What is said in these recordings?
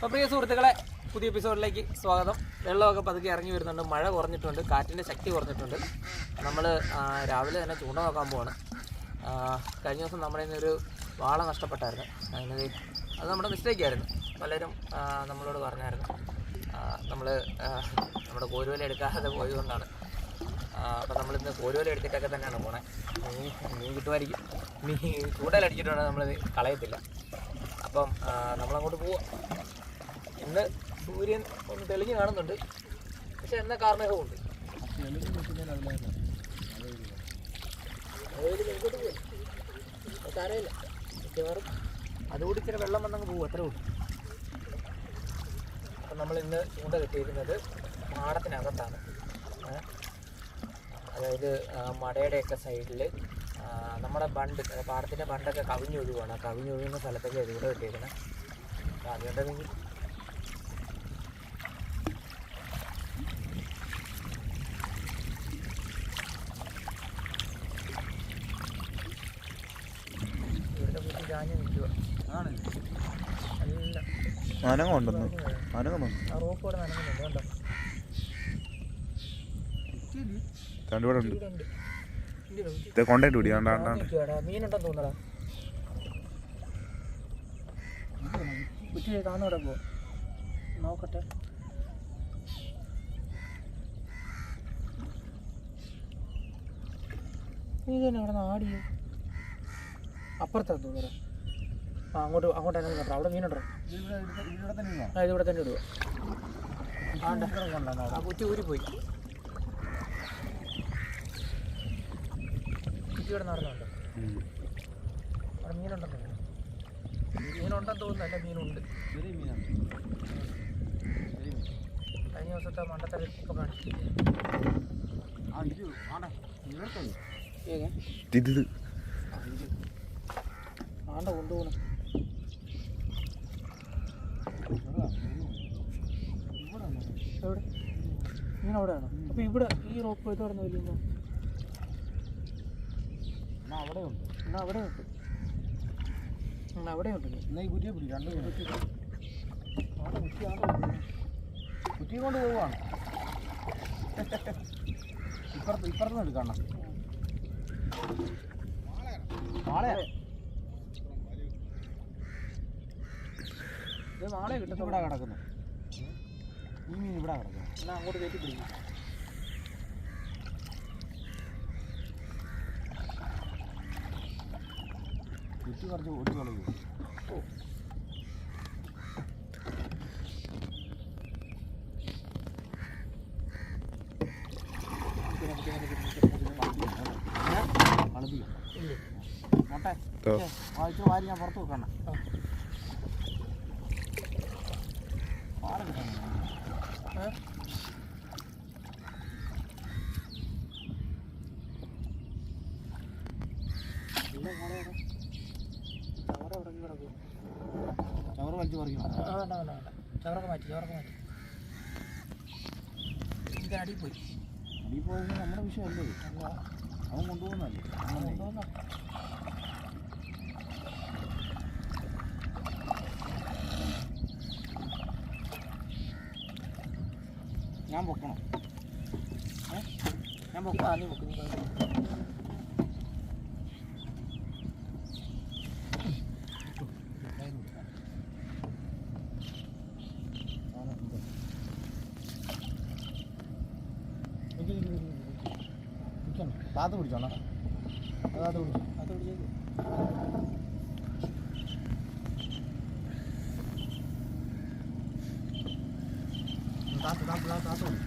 അപ്പോൾ പ്രിയ സുഹൃത്തുക്കളെ പുതിയ എപ്പിസോഡിലേക്ക് സ്വാഗതം. വെള്ളമൊക്കെ പതുക്കെ ഇറങ്ങി വരുന്നുണ്ട്. മഴ കുറഞ്ഞിട്ടുണ്ട്. കാറ്റിന്റെ ശക്തി കുറഞ്ഞിട്ടുണ്ട്. നമ്മൾ രാവിലെ തന്നെ ചൂണ്ട നോക്കാൻ പോവാണ്. കഴിഞ്ഞ ദിവസം നമ്മുടെ ഒരു വാള നഷ്ടപ്പെട്ടായിരുന്നു. അതിന് അത് നമ്മുടെ മിസ്റ്റേക്കായിരുന്നു പലരും നമ്മളോട് പറഞ്ഞായിരുന്നു. നമ്മൾ നമ്മുടെ കോരുവല എടുക്കാതെ പോയതുകൊണ്ടാണ്. അപ്പം നമ്മളിന്ന് കോരുവല എടുത്തിട്ടൊക്കെ തന്നെയാണ് പോണേ. മീൻ മീൻ കിട്ടുമായിരിക്കും. മീൻ ചൂടലടിച്ചിട്ടുണ്ടെങ്കിൽ നമ്മൾ കളയത്തില്ല. അപ്പം നമ്മളങ്ങോട്ട് പോവാം. ഇന്ന് സൂര്യൻ ഒന്ന് തെളിഞ്ഞ് കാണുന്നുണ്ട്. പക്ഷെ എന്ന കാർമേഘമുണ്ട് ഉണ്ട് സാരമില്ല മിക്കവാറും അതുകൂടി ഇച്ചിരി വെള്ളം വന്നങ്ങ് പോകും അത്രേ ഉള്ളൂ. അപ്പം നമ്മൾ ഇന്ന് ചൂണ്ട കെട്ടിയിരിക്കുന്നത് പാടത്തിനകത്താണ്. അതായത് മടയുടെയൊക്കെ സൈഡിൽ നമ്മുടെ ബണ്ട് പാടത്തിന്റെ ബണ്ടൊക്കെ കവിഞ്ഞൊഴുകുവാണ് കവിഞ്ഞൊഴുകുന്ന സ്ഥലത്തൊക്കെ ഇതുകൂടെ കിട്ടിയിരിക്കുന്നത്. അപ്പോൾ അപ്പം അതുകൊണ്ടെങ്കിൽ ഇവിടുത്തെ കുട്ടി ചാഞ്ഞ് നിൽക്കുക അനങ്ങുന്നു ആ റോപ്പ് ഇവിടെ നനങ്ങുന്നുണ്ട് കണ്ടോ? രണ്ടുപേടെ ഉണ്ട്. പിടി കണ്ടാ മീനുണ്ടെന്ന് തോന്നടാ പോ. നോക്കട്ടെ. നീ തന്നെ അവിടെ നിന്ന് ആടിയോ. അപ്പുറത്താ തോന്നടാ ആ അങ്ങോട്ട് അങ്ങോട്ട് തന്നെ കേട്ടോ അവിടെ മീനുണ്ടോ? ആ ഇതിവിടെ തന്നെ ഇടുക. ആ കുറ്റി പോയി. കുറ്റി ഇവിടെ നടന്നുണ്ടോ. അവിടെ മീനുണ്ടെന്ന് മീനുണ്ടെന്ന് തോന്നുന്നു അല്ല മീനുണ്ട്. കഴിഞ്ഞ ദിവസത്തെ മണ്ടത്തല ഇപ്പൊ ഏത്? ഇത് ഇത്. ആണ്ട കൊണ്ടുപോകണം എവിടെ മീൻ അവിടെയാണോ അപ്പൊ ഇവിടെ ഈ റോപ്പ് ഇത് പറഞ്ഞ വലിയ അവിടെ ഉണ്ട്. അവിടെ ഉണ്ട്. അവിടെ ഉണ്ട്. ഈ കുറ്റിയെ രണ്ടും കുറ്റി. കൊണ്ട് പോവാണ്. ഇപ്പുറത്ത് ഇപ്പുറത്ത് എടുക്കണം? നാളെ ഇത് നാളെ കിട്ടും ഇവിടെ കിടക്കുന്നു. ഈ മീൻ ഇവിടെ കിടക്കുന്നു. എന്നാൽ അങ്ങോട്ട് കയറ്റി പിടിക്കും. കുറ്റി കുറച്ച് ഓടിച്ചു കളയൂ. ഇല്ലേ? മോട്ടെ. ഇച്ചിരി വാരി ഞാൻ പുറത്ത് വെക്കണം ആ. പാട കിട്ടണം ഏ? ഇല്ല പാട ചവറ വലിച്ചു പറിക്കണം ആ വേണ്ട വേണ്ട വേണ്ട ചവറൊക്കെ മാറ്റി ചവറൊക്കെ മാറ്റി ഇത് അടി പോയി അടിയിൽ പോയത് നമ്മുടെ വിഷയമല്ലേ അവൻ കൊണ്ടുപോകുന്നല്ലേ കൊണ്ടുവന്നോ ഞാൻ പൊക്കണം. ഞാൻ ആ പൊക്കണം. നീ വെക്ക്, നീ വെക്ക്. താത്ത് പിടിച്ചോണ കാത്തു പിടിച്ചു അത് പിടിച്ചേക്ക്. താത്ത് താത്ത് താത്ത് താത്ത് പിടി.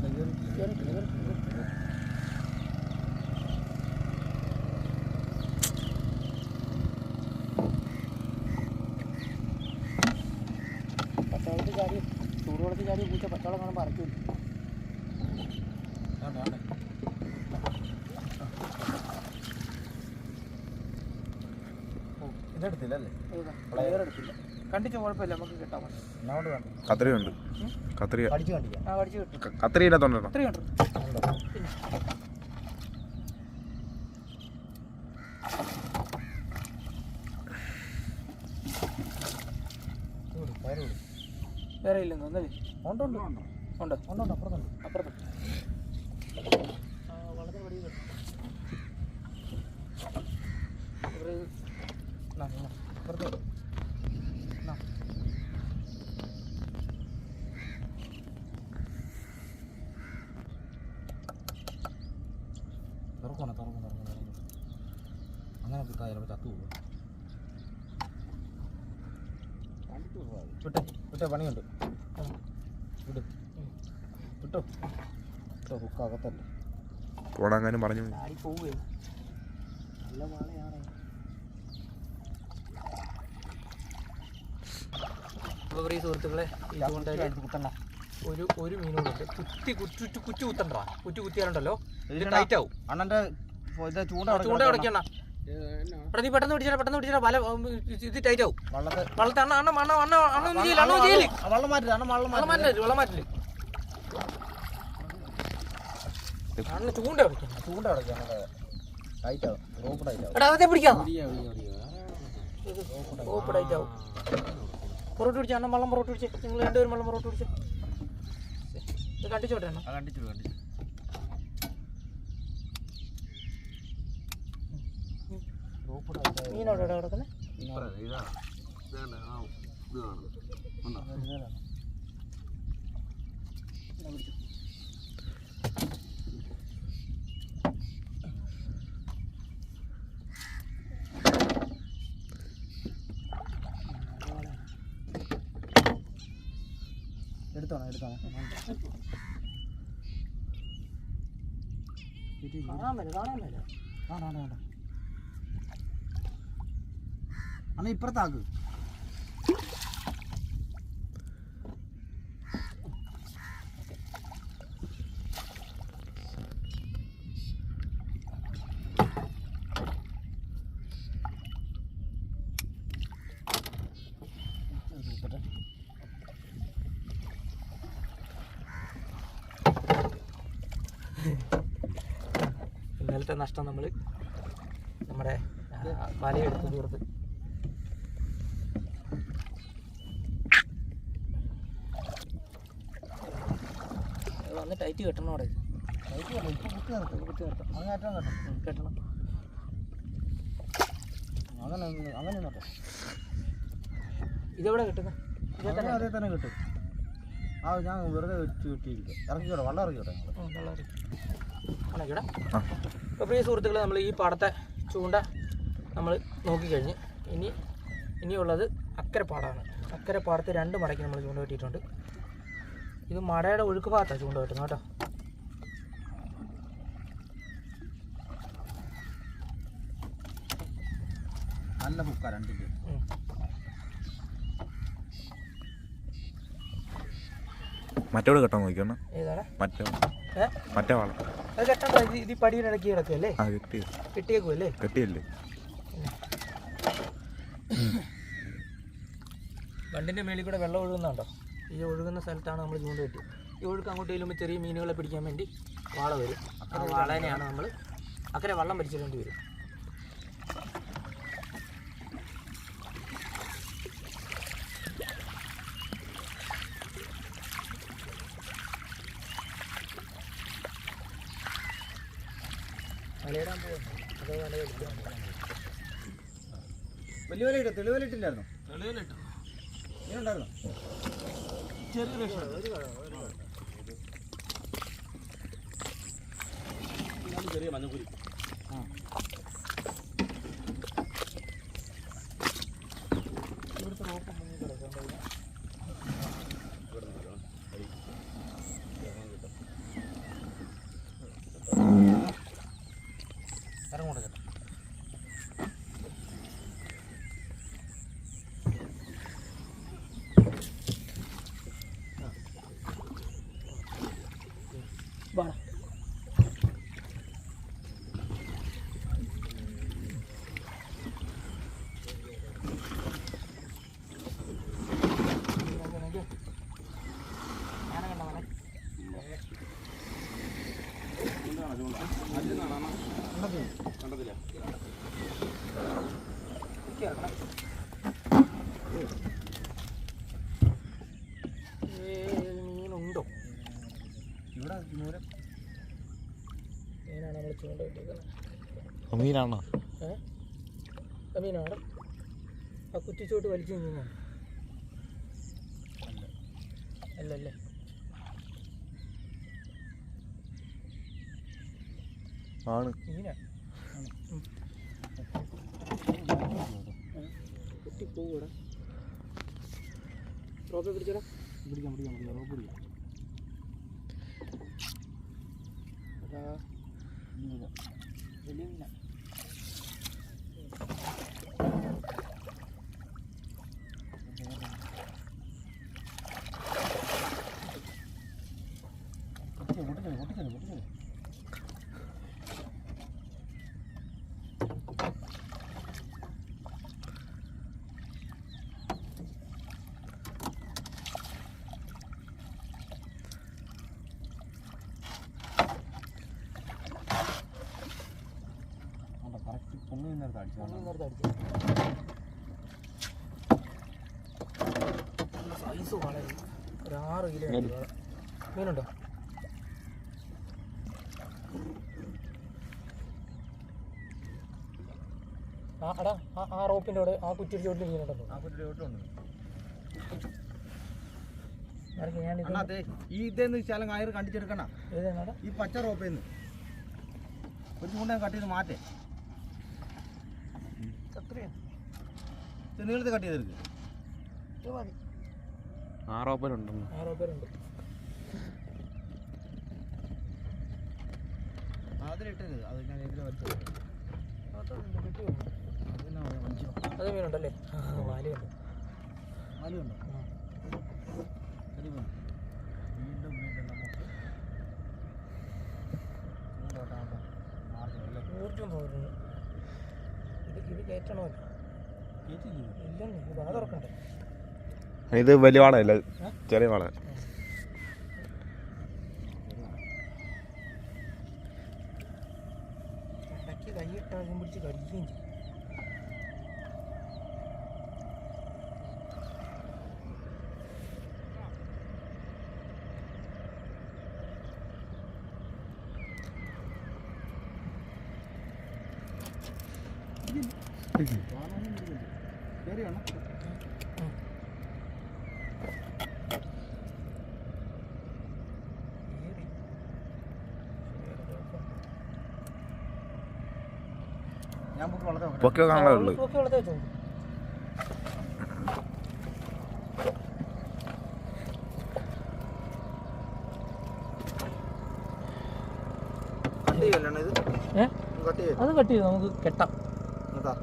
കേറി. കേറി, കേറി, കേറി, കേറി. പച്ചവെള്ളത്തിൽ ചാടി ചൂടുവെള്ളത്തിൽ ചാടി പൂച്ച പച്ചവെള്ളം കാണുമ്പോൾ അരക്കില്ല കത്രിയുണ്ട് കത്രിക. പഠിച്ചു കണ്ടില്ല ആ പഠിച്ച് കിട്ടും ക- കത്രിയില്ലാത്തോണ്ടോ അത്രയും ഉണ്ട് പിന്നെ കയറി വിടും വേറെ ഇല്ലെന്ന് ഉണ്ട്? ഉണ്ട്? ഉണ്ട് ഉണ്ട്? ഉണ്ട് ഉണ്ട് അപ്പുറത്തുണ്ട് അപ്പുറത്ത് ആ, വളരെ പടിയുണ്ട്. ഒരു എന്നാ, എന്നാ, അപ്പുറത്ത് വിടും. എന്നാ. തുറക്കണം തുറക്കണം തുറക്കണം തുറക്കണം അങ്ങനെ കുത്താ ചിലപ്പോൾ ചത്തു പോകും വിട്ടെ വിട്ടെ പണിയുണ്ട്. വിട്. വിട്ടോ. വിട്ടോ ഹുക്കാകത്തല്ലേ പോടാങ്ങാനും പറഞ്ഞു. പോവുകയോ. നല്ല വാളയാണ്. അപ്പോൾ പ്രിയ സുഹൃത്തുക്കളെ ചൂണ്ടയിൽ കുത്തണ്ട. ഒരു ഒരു മീനുകൊണ്ട് കുത്തി കുറ്റി കുറ്റി കുത്തണ്ട കുറ്റി കുത്തിയാലുണ്ടല്ലോ. ഇത് ടൈറ്റ് ആവും. അണ്ണന്റെ ഇത് ചൂണ്ട ചൂണ്ട കിടക്കണം. എടാ നീ പെട്ടെന്ന് പിടിച്ചാ പെട്ടെന്ന് പിടിച്ചാ വല ഇത് ടൈറ്റ് ആവും. വള്ളത്തെ വള്ളത്തെ അണ്ണ അണ്ണ അണ്ണ അണ്ണ അണ്ണ ഒന്നും ചെയ്യില്ല അണ്ണ ചെയ്യില്ല. വള്ളം മാറ്റില്ല അണ്ണ വള്ളം വള്ളം മാറ്റി മാറ്റില്ല വള്ളം മാറ്റില്ല അണ്ണ ചൂണ്ട അടയ്ക്കാം ടൈറ്റ് ആവും. റോപ്പ് ടൈറ്റ് ആവും. എടാ അതേ പിടിക്കാം റോപ്പ് ടൈറ്റ് ആവും. പുറോട്ട് പിടിച്ച അണ്ണൻ വള്ളം പുറോട്ട് പിടിച്ചേ. നിങ്ങൾ രണ്ടുപേരും വള്ളം പുറോട്ട് പിടിച്ചേ. കണ്ടിച്ചോട്ടെ അണ്ണ? ആ കണ്ടിച്ചു കണ്ടിച്ചു റോപ്പ് ടൈറ്റ് ആവും മീനോടെ എവിടെ കിടക്കുന്നത് എടുത്തോണം എടുത്തോണം? കാണാൻ വരും കാണാൻ വരും. വേണ്ട വേണ്ട അണ്ണ ഇപ്പുറത്താക്ക് ഇന്നലത്തെ നഷ്ടം നമ്മൾ നമ്മുടെ വലയെടുത്ത് തീർത്ത്. ടൈറ്റ് കെട്ടണം അവിടെ. കെട്ടണം. അങ്ങനെ അങ്ങനെ നോട്ടെ ഇതെവിടെ കിട്ടുന്നത് അതേ തന്നെ കിട്ടും. ആ ഞാൻ വെറുതെ വെച്ച് കിട്ടിയിരിക്കും. ഇറക്കിക്കോട്ടെ വള്ളം ഇറക്കിക്കോട്ടെ അപ്പോൾ പ്രിയ സുഹൃത്തുക്കളെ നമ്മൾ ഈ പാടത്തെ ചൂണ്ട നമ്മൾ നോക്കിക്കഴിഞ്ഞ് ഇനി ഇനിയുള്ളത് അക്കരെ അക്കരപ്പാടത്ത് അക്കരെ പാടത്ത് രണ്ട് മടക്കി നമ്മൾ ചൂണ്ട കെട്ടിയിട്ടുണ്ട്. ഇത് മടയുടെ ഒഴുക്ക് ഭാഗത്താണ് ചൂണ്ട കെട്ടുന്നത് കേട്ടോ. നല്ല മുക്ക രണ്ടിന്റെ. മറ്റോട് കെട്ടാൻ നോക്കിയാണ് മറ്റേ മറ്റേ വാള. അത് കെട്ടണ്ട ഇത് ഇത് ഈ പടിയുടെ ഇടയ്ക്ക് കിടക്കുമല്ലേ ആ കെട്ടി കെട്ടിയേക്കുമല്ലേ കെട്ടിയല്ലേ? ബണ്ടിന്റെ മേളിൽ കൂടെ വെള്ളം ഒഴുകുന്നുണ്ടോ? ഈ ഒഴുകുന്ന സ്ഥലത്താണ് നമ്മൾ ചൂണ്ട കെട്ടി ഈ ഒഴുക്ക് അങ്ങോട്ട് ചെല്ലുമ്പോൾ ചെറിയ മീനുകളെ പിടിക്കാൻ വേണ്ടി വാള വരും. ആ വാളേനെയാണ് നമ്മൾ അക്കരെ വള്ളം പരിച്ചിടേണ്ടി വരും. വലയിടാൻ പോകുന്നു അതോ വല വലിയ വില ഇട്ടോ. തെളിവ് ഉണ്ടായിരുന്നു ഇറങ്ങോട്ട് മീനാണോ മീനാണ് ആ കുറ്റിച്ചോട്ട് വലിച്ചു നിന്നു? അല്ലല്ലേ ആണ്. മീനാ? കുട്ടി പോകൂടാ റോപ്പ് പിടിച്ചടാ. പിടിക്കാം പിടിക്കാം പിടിക്കാം. റോപ്പ് പിടിക്കാം. അതാ വലിയ മീനാ പൊട്ടിച്ചോ പൊട്ടിച്ചോ പൊട്ടിച്ചോ സൈസ് വളരെ ഒരു ആറ് കിലോ. മീനുണ്ടോ ആ അടാ ആ ആ റോപ്പിന്റെ അവിടെ ആ കുറ്റിയുടെ ചോട്ടിൽ മീനുണ്ടോ ആ കുട്ടി ചോട്ടിലുണ്ട്. ഈ ഇതേന്ന് ശാലം കയറ് കണ്ടിച്ചെടുക്കണ ഈ പച്ച റോപ്പേന്ന്. ഒരു ചൂണ്ട കട്ട് ചെയ്ത് മാറ്റേ. ഇത് നീളത്തിൽ കട്ട് ചെയ്തെടുക്ക്. ഇത് മതി. ആറോപ്പനുണ്ടെന്ന് ആ റോപ്പേരുണ്ട് അതിലിട്ടത് അത് ഞാൻ വലിച്ചത് അത് മീനുണ്ടല്ലേ. വീണ്ടും വീണ്ടും നമുക്ക് ചൂണ്ടോട്ടാകുമ്പോൾ ഇത് ഇത് കയറ്റണമല്ലോ. ഇത് വലിയ വാളല്ല ചെറിയ വാള. കൈയിട്ടാലും പിടിച്ച് കടിക്കുകയും ചെയ്യും ശരി അണ്ണാ ഏറി. ശരിയാണ്, കുഴപ്പം. ഞാൻ ബുക്ക് വളരെ നോക്കട്ടെ പൊക്കെ കാണാനുള്ളൂ ഉള്ളു ഒക്കെ വെള്ളത്തിൽ വെച്ചോ. കട്ട് ചെയ്യല്ലേ ഇത് ഏ? കാണാൻ ഉള്ളു അത് കട്ട് ചെയ്ത് നമുക്ക് കെട്ടാം എന്നിട്ടാ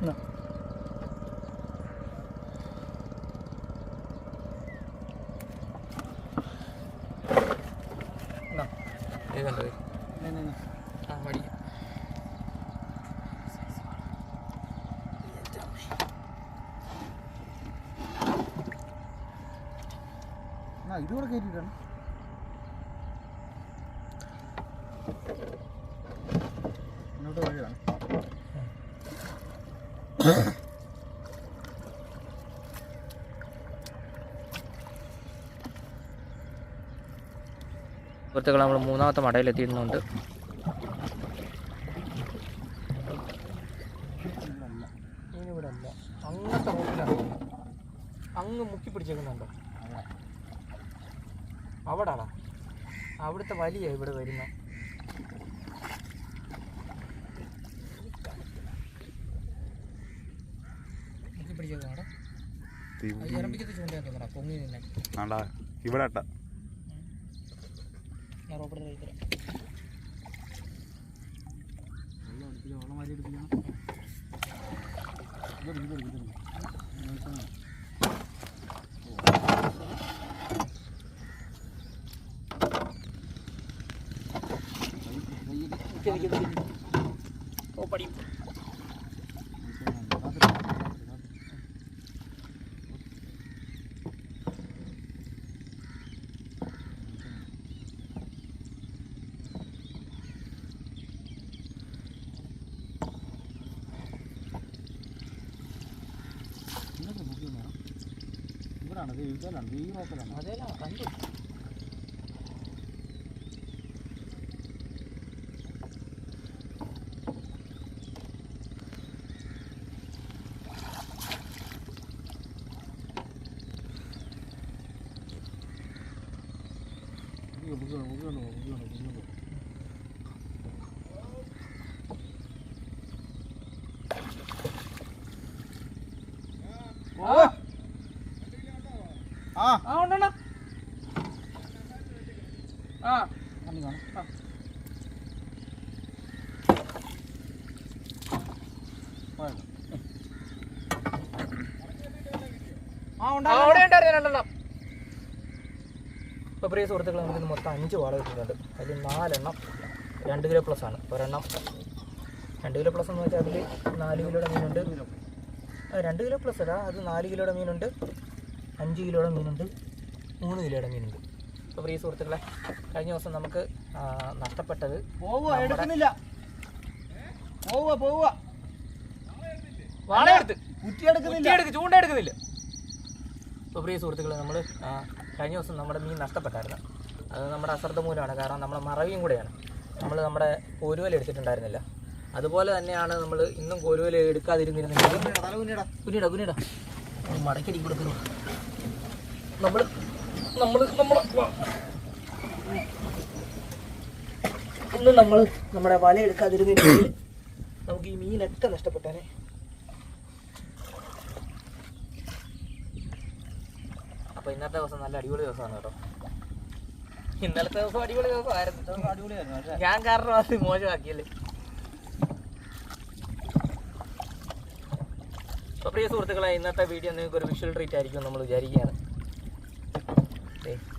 എന്നാ. എന്നാ. ഏതുണ്ട്? ആ, മടി. ആ ഇതുകൂടെ കയറ്റിട്ടാണ് വഴിയാണ്. സുഹൃത്തുക്കൾ നമ്മൾ മൂന്നാമത്തെ മടയിലെത്തിയിരുന്നുണ്ട് അങ്ങനത്തെ റോട്ടിലാണ് അങ്ങ് മുക്കി പിടിച്ചേക്കുന്നുണ്ടോ? അവിടാടാ അവിടുത്തെ വലിയ ഇവിടെ വരുന്ന മുക്കി പിടിച്ചേക്കുന്നാടാ ഇറമ്പിക്കത്തെ ചൂണ്ടയാക്കുന്നാടാ പൊങ്ങി നിന്നെ. ആണ്ടാ ഇവിടെ ഇട്ട. ഞാൻ റോപ്പിട്ട് കഴിക്കാം വെള്ളം വാരി എടുപ്പിക്കണം. നോക്കലാണ് ഇത് ഇതിലാണ് ഈ നോക്കലാണ് അതേലാണ് കണ്ടു 이거 무거워 무거워 무거워 무거워 അവിടെ ഉണ്ടായിരുന്നു രണ്ടെണ്ണം. ഇപ്പോൾ പ്രിയ സുഹൃത്തുക്കൾ നമുക്ക് മൊത്തം അഞ്ച് വാള കിട്ടുന്നുണ്ട് അതിൽ നാലെണ്ണം രണ്ട് കിലോ പ്ലസ് ആണ്. ഒരെണ്ണം രണ്ട് കിലോ പ്ലസ് എന്ന് വെച്ചാൽ അതിൽ നാല് കിലോയുടെ മീനുണ്ട്. രണ്ട് കിലോ പ്ലസ് അല്ല അത് നാല് കിലോയുടെ മീനുണ്ട്. അഞ്ച് കിലോയുടെ മീനുണ്ട്. മൂന്ന് കിലോയുടെ മീനുണ്ട്. അപ്പോൾ പ്രിയ സുഹൃത്തുക്കളെ കഴിഞ്ഞ ദിവസം നമുക്ക് നഷ്ടപ്പെട്ടത് പോവുക അപ്പോൾ പ്രിയ സുഹൃത്തുക്കളെ നമ്മൾ കഴിഞ്ഞ ദിവസം നമ്മുടെ മീൻ നഷ്ടപ്പെട്ടായിരുന്നു. അത് നമ്മുടെ അശ്രദ്ധ മൂലമാണ്. കാരണം നമ്മുടെ മറവിയും കൂടെയാണ്. നമ്മൾ നമ്മുടെ കോരുവല എടുത്തിട്ടുണ്ടായിരുന്നില്ല. അതുപോലെ തന്നെയാണ് നമ്മൾ ഇന്നും കോരുവല കുഞ്ഞിടാ കുഞ്ഞിടാ. കുഞ്ഞിടാ മടക്കടി കൊടുക്കുന്നു നമ്മൾ നമ്മൾ നമ്മൾ ഇന്ന് നമ്മൾ നമ്മുടെ വല എടുക്കാതിരുന്നില്ലെങ്കിൽ നമുക്ക് ഈ മീനൊക്കെ നഷ്ടപ്പെട്ടേനെ? അപ്പോൾ ഇന്നത്തെ ദിവസം നല്ല അടിപൊളി ദിവസമാണ് കേട്ടോ. ഇന്നലത്തെ ദിവസം അടിപൊളി ദിവസമായിരുന്നു അടിപൊളിയായിരുന്നു ഞാൻ കാരണം അത് മോശമാക്കിയല്ലേ. അപ്പോൾ പ്രിയ സുഹൃത്തുക്കളെ ഇന്നത്തെ വീഡിയോ നിങ്ങൾക്ക് ഒരു വിഷ്വൽ ട്രീറ്റ് ആയിരിക്കും നമ്മൾ വിചാരിക്കുകയാണ്.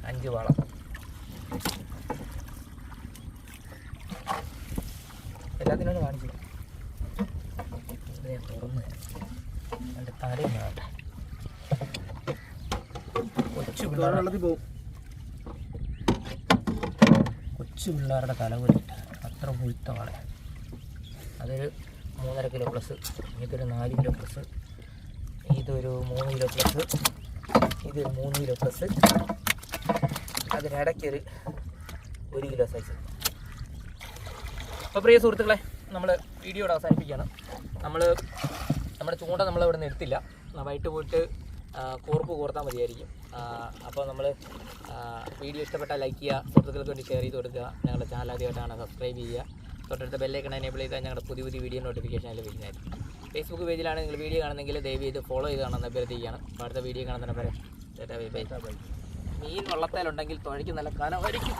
അഞ്ച് വളം. എല്ലാത്തിനോട് കാണിച്ചു തുറന്ന്. തലയും വേണ്ട കൊച്ചു പിള്ളേരുടെ വെള്ളത്തിൽ പോകും കൊച്ചു പിള്ളേരുടെ തല പോലിട്ട് അത്ര മുഴുത്ത വാള. അതൊരു മൂന്നര കിലോ പ്ലസ് ഇതൊരു നാല് കിലോ പ്ലസ് ഇതൊരു മൂന്ന് കിലോ പ്ലസ് ഇതൊരു മൂന്ന് കിലോ പ്ലസ് അതിനിടയ്ക്കൊരു ഒരു കിലോ സൈസ് അപ്പോൾ പ്രിയ സുഹൃത്തുക്കളെ നമ്മൾ വീഡിയോ അവസാനിപ്പിക്കുകയാണ്. നമ്മൾ നമ്മുടെ ചൂണ്ട നമ്മൾ നിർത്തില്ല വൈകിട്ട് പോയിട്ട് കോർപ്പ് കോർത്താൽ മതിയായിരിക്കും. അപ്പോൾ നമ്മൾ വീഡിയോ ഇഷ്ടപ്പെട്ടാൽ ലൈക്ക് ചെയ്യുക സുഹൃത്തുക്കൾക്ക് വേണ്ടി ഷെയർ ചെയ്ത് കൊടുക്കുക ഞങ്ങളുടെ ചാനൽ ആദ്യമായിട്ടാണ് സബ്സ്ക്രൈബ് ചെയ്യുക. തൊട്ടടുത്ത ബെല്ലൈക്കൺ എനേബിൾ ചെയ്താൽ ഞങ്ങളുടെ പുതിയ പുതിയ വീഡിയോ നോട്ടിഫിക്കേഷൻ ലഭിക്കുന്നതായിരിക്കും. ഫേസ്ബുക്ക് പേജിലാണ് നിങ്ങൾ വീഡിയോ കാണുന്നെങ്കിൽ ദയവ് ചെയ്ത് ഫോളോ ചെയ്ത് കാണാൻ അഭ്യർത്ഥിക്കുകയാണ്. അടുത്ത വീഡിയോ കാണുന്ന വരെ ബൈ മീൻ വള്ളത്തേലുണ്ടെങ്കിൽ തുഴയ്ക്ക് നല്ല കനമായിരിക്കും